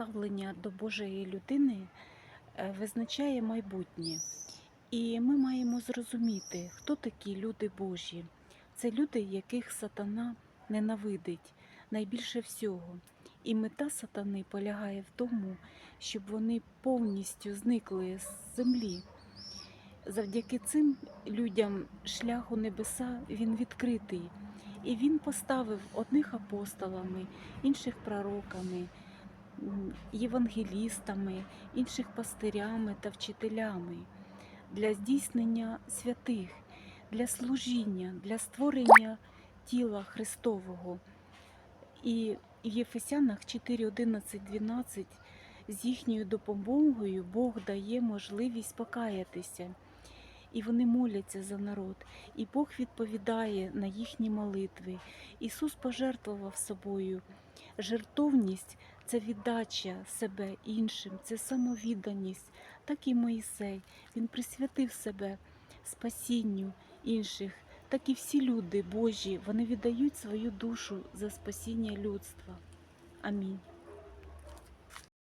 ставлення до Божої людини е, визначає майбутнє. І ми маємо зрозуміти, хто такі люди Божі. Це люди, яких сатана ненавидить найбільше всього. І мета сатани полягає в тому, щоб вони повністю зникли з землі. Завдяки цим людям шлях у небеса він відкритий. І він поставив одних апостолами, інших пророками, євангелістами, інших пастирями та вчителями для здійснення святих, для служіння, для створення тіла Христового. І в Єфесянах 4, 11, 12 з їхньою допомогою Бог дає можливість покаятися. І вони моляться за народ, і Бог відповідає на їхні молитви. Ісус пожертвував собою. Жертовність це віддача себе іншим, це самовідданість. Так і Моїсей. Він присвятив себе спасінню інших. Так і всі люди Божі, вони віддають свою душу за спасіння людства. Амінь.